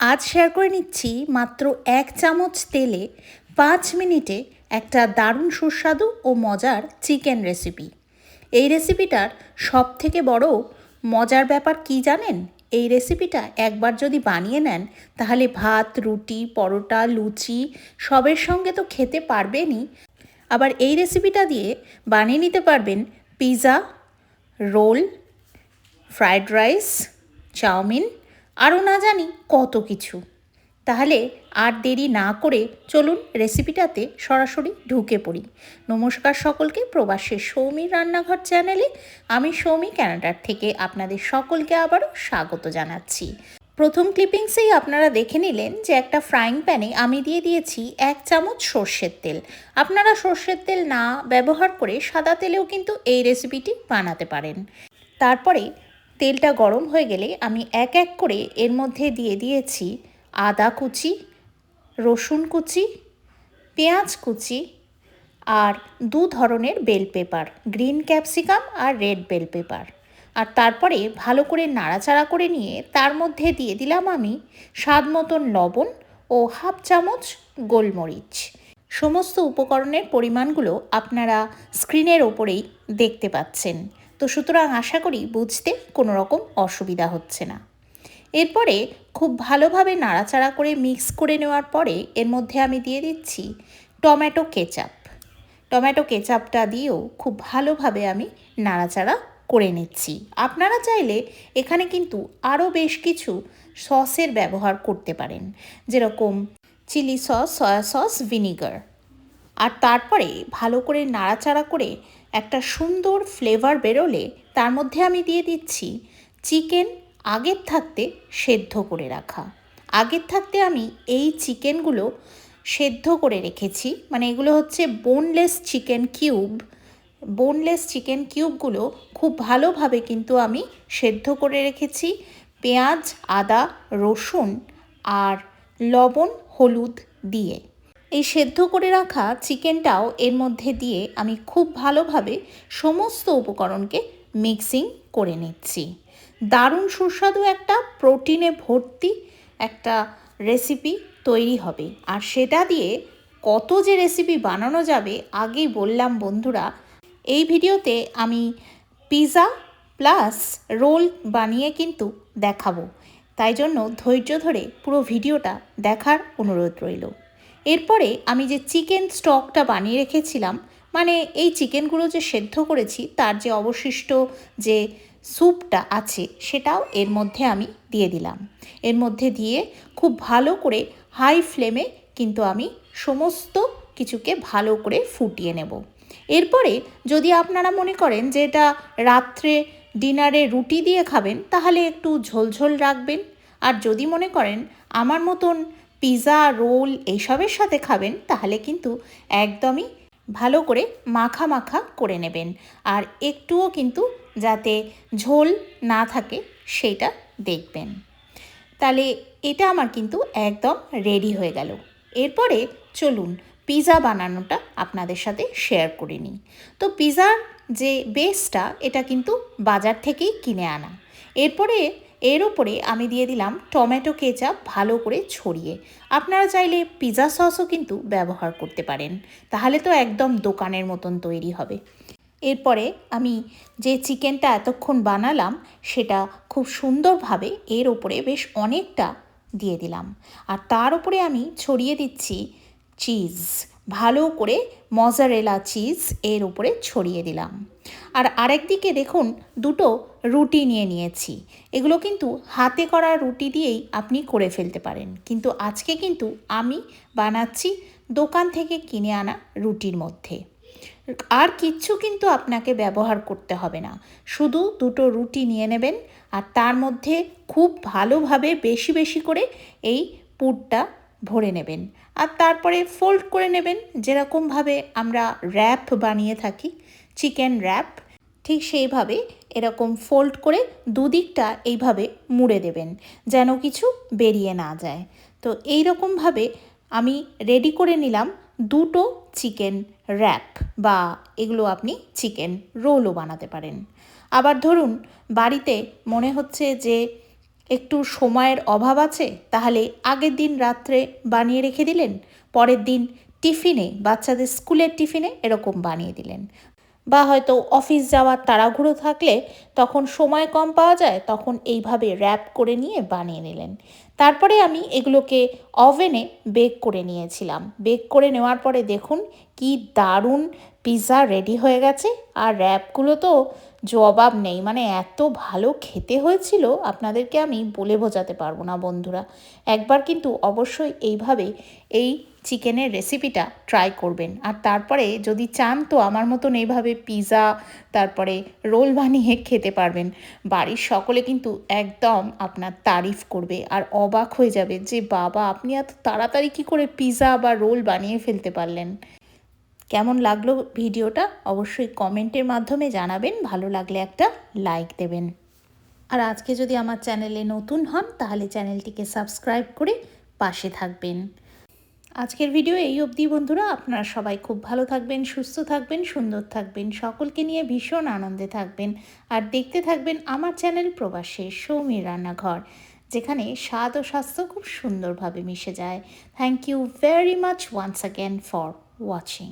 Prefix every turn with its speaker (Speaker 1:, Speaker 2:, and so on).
Speaker 1: আজ শেয়ার করে নিচ্ছি মাত্র এক চামচ তেলে পাঁচ মিনিটে একটা দারুণ সুস্বাদু ও মজার চিকেন রেসিপি এই রেসিপিটার সব থেকে বড় মজার ব্যাপার কি জানেন? এই রেসিপিটা একবার যদি বানিয়ে নেন, তাহলে ভাত, রুটি, পরোটা, লুচি সবের সঙ্গে তো খেতে পারবেনই। আবার এই রেসিপিটা দিয়ে বানিয়ে নিতে পারবেন pizza roll fried rice chowmein আরও না জানি কত কিছু। তাহলে আর দেরি না করে চলুন রেসিপিটাতে সরাসরি ঢুকে পড়ি। নমস্কার সকলকে প্রবাসের সৌমির রান্নাঘর চ্যানেলে আমি সৌমি ক্যানাডার থেকে আপনাদের সকলকে আবারও স্বাগত জানাচ্ছি। প্রথম ক্লিপিংসেই আপনারা দেখে নিলেন যে একটা ফ্রাইং প্যানে আমি দিয়ে দিয়েছি এক চামচ সর্ষের তেল। আপনারা সর্ষের তেল না ব্যবহার করে সাদা তেলেও কিন্তু এই রেসিপিটি বানাতে পারেন। তারপরে তেলটা গরম হয়ে গেলে আমি এক এক করে এর মধ্যে দিয়ে দিয়েছি আদা কুচি, রসুন কুচি, পেঁয়াজ কুচি আর দু ধরনের বেল পেপার, গ্রিন ক্যাপসিকাম আর রেড বেল পেপার। আর তারপরে ভালো করে নাড়াচাড়া করে নিয়ে তার মধ্যে দিয়ে দিলাম আমি স্বাদ মতন লবণ ও হাফ চামচ গোলমরিচ। সমস্ত উপকরণের পরিমাণগুলো আপনারা স্ক্রিনের ওপরেই দেখতে পাচ্ছেন। তো সুতরাং আশা করি বুঝতে কোনো রকম অসুবিধা হচ্ছে না। এরপরে খুব ভালোভাবে নাড়াচাড়া করে মিক্স করে নেওয়ার পরে এর মধ্যে আমি দিয়ে দিচ্ছি টমেটো কেচাপ। টমেটো কেচাপটা দিয়েও খুব ভালোভাবে আমি নাড়াচাড়া করে নিচ্ছি। আপনারা চাইলে এখানে কিন্তু আরও বেশ কিছু সসের ব্যবহার করতে পারেন, যেরকম chilli sauce, soya sauce, vinegar. আর তারপরে ভালো করে নাড়াচাড়া করে একটা সুন্দর ফ্লেভার বেরোলে তার মধ্যে আমি দিয়ে দিচ্ছি চিকেন আগের থাকতে সেদ্ধ করে রাখা। আগের থাকতে আমি এই চিকেনগুলো সেদ্ধ করে রেখেছি। মানে এগুলো হচ্ছে boneless chicken cube boneless chicken কিউবগুলো খুব ভালোভাবে কিন্তু আমি সেদ্ধ করে রেখেছি। পেঁয়াজ, আদা, রসুন আর লবণ, হলুদ দিয়ে। এই সেদ্ধ করে রাখা চিকেনটাও এর মধ্যে দিয়ে আমি খুব ভালোভাবে সমস্ত উপকরণকে মিক্সিং করে নিচ্ছি। দারুণ সুস্বাদু একটা প্রোটিনে ভর্তি একটা রেসিপি তৈরি হবে। আর সেটা দিয়ে কত যে রেসিপি বানানো যাবে, আগেই বললাম বন্ধুরা, এই ভিডিওতে আমি পিৎজা প্লাস রোল বানিয়ে কিন্তু দেখাবো। তাই জন্য ধৈর্য ধরে পুরো ভিডিওটা দেখার অনুরোধ রইল। এরপরে আমি যে চিকেন স্টকটা বানিয়ে রেখেছিলাম মানে এই চিকেনগুলো যে সেদ্ধ করেছি, তার যে অবশিষ্ট যে স্যুপটা আছে, সেটাও এর মধ্যে আমি দিয়ে দিলাম। এর মধ্যে দিয়ে খুব ভালো করে হাই ফ্লেমে কিন্তু আমি সমস্ত কিছুকে ভালো করে ফুটিয়ে নেব। এরপরে যদি আপনারা মনে করেন যে এটা রাত্রে ডিনারে রুটি দিয়ে খাবেন, তাহলে একটু ঝোলঝোল রাখবেন। আর যদি মনে করেন আমার মতন পিৎজা রোল এইসবের সাথে খাবেন, তাহলে কিন্তু একদমই ভালো করে মাখা মাখা করে নেবেন। আর একটুও কিন্তু যাতে ঝোল না থাকে সেইটা দেখবেন। তাহলে এটা আমার কিন্তু একদম রেডি হয়ে গেল। এরপরে চলুন পিৎজা বানানোটা আপনাদের সাথে শেয়ার করে নিই। তো পিৎজার যে বেসটা এটা কিন্তু বাজার থেকেই কিনে আনা। এরপরে এর ওপরে আমি দিয়ে দিলাম টমেটো কেচাপ ভালো করে ছড়িয়ে। আপনারা চাইলে পিৎজা সসও কিন্তু ব্যবহার করতে পারেন। তাহলে তো একদম দোকানের মতন তৈরি হবে। এরপরে আমি যে চিকেনটা এতক্ষণ বানালাম, সেটা খুব সুন্দরভাবে এর ওপরে বেশ অনেকটা দিয়ে দিলাম। আর তার উপরে আমি ছড়িয়ে দিচ্ছি চিজ। ভালো করে মজারেলা চিজ এর উপরে ছড়িয়ে দিলাম। আর আরেক দিকে দেখুন, দুটো রুটি নিয়ে নিয়েছি। এগুলো কিন্তু হাতে করা রুটি দিয়েই আপনি করে ফেলতে পারেন। কিন্তু আজকে কিন্তু আমি বানাচ্ছি দোকান থেকে কিনে আনা রুটির মধ্যে। আর কিচ্ছু কিন্তু আপনাকে ব্যবহার করতে হবে না। শুধু দুটো রুটি নিয়ে নেবেন আর তার মধ্যে খুব ভালোভাবে বেশি বেশি করে এই পুরটা ভরে নেবেন। আর তারপরে ফোল্ড করে নেবেন। যেরকমভাবে আমরা র্যাপ বানিয়ে থাকি চিকেন র্যাপ ঠিক সেইভাবে এরকম ফোল্ড করে দুদিকটা এইভাবে মুড়ে দেবেন, যেন কিছু বেরিয়ে না যায়। তো এই রকমভাবে আমি রেডি করে নিলাম দুটো চিকেন র্যাপ বা এগুলো আপনি চিকেন রোলও বানাতে পারেন। আবার ধরুন, বাড়িতে মনে হচ্ছে যে একটু সময়ের অভাব আছে, তাহলে আগের দিন রাত্রে বানিয়ে রেখে দিলেন, পরের দিন টিফিনে, বাচ্চাদের স্কুলের টিফিনে এরকম বানিয়ে দিলেন। বা হয়তো অফিস যাওয়ার তাড়াহুড়ো থাকলে তখন সময় কম পাওয়া যায়, তখন এইভাবে র্যাপ করে নিয়ে বানিয়ে নিলেন। তারপরে আমি এগুলোকে ওভেনে বেক করে নিয়েছিলাম। বেক করে নেওয়ার পরে দেখুন কি দারুণ পিৎজা রেডি হয়ে গেছে। আর র্যাপগুলো তো জবাব নেই মানে এত ভালো খেতে হয়েছিল, আপনাদেরকে আমি বলে বোঝাতে পারব না বন্ধুরা। একবার কিন্তু অবশ্যই এইভাবে এই চিকেনের রেসিপিটা ট্রাই করবেন। আর তারপরে যদি চান তো আমার মতন এইভাবে পিৎজা তারপরে রোল বানিয়ে খেতে পারবেন। বাড়ির সকলে কিন্তু একদম আপনার তারিফ করবে আর অবাক হয়ে যাবে যে, বাবা, আপনি এত তাড়াতাড়ি কী করে পিৎজা বা রোল বানিয়ে ফেলতে পারলেন? কেমন লাগল ভিডিওটা অবশ্যই কমেন্টের মাধ্যমে জানাবেন, ভালো লাগলে একটা লাইক দেবেন। আর আজকে যদি আমার চ্যানেলে নতুন হন, তাহলে চ্যানেলটিকে সাবস্ক্রাইব করে পাশে থাকবেন। আজকের ভিডিও এই অবধি, বন্ধুরা। আপনারা সবাই খুব ভালো থাকবেন, সুস্থ থাকবেন, সুন্দর থাকবেন। সকলকে নিয়ে ভীষণ আনন্দে থাকবেন। আর দেখতে থাকবেন আমার চ্যানেল প্রবাসে সৌমির রান্নাঘর, যেখানে স্বাদ ও স্বাস্থ্য খুব সুন্দরভাবে মিশে যায়। Thank you very much once again for watching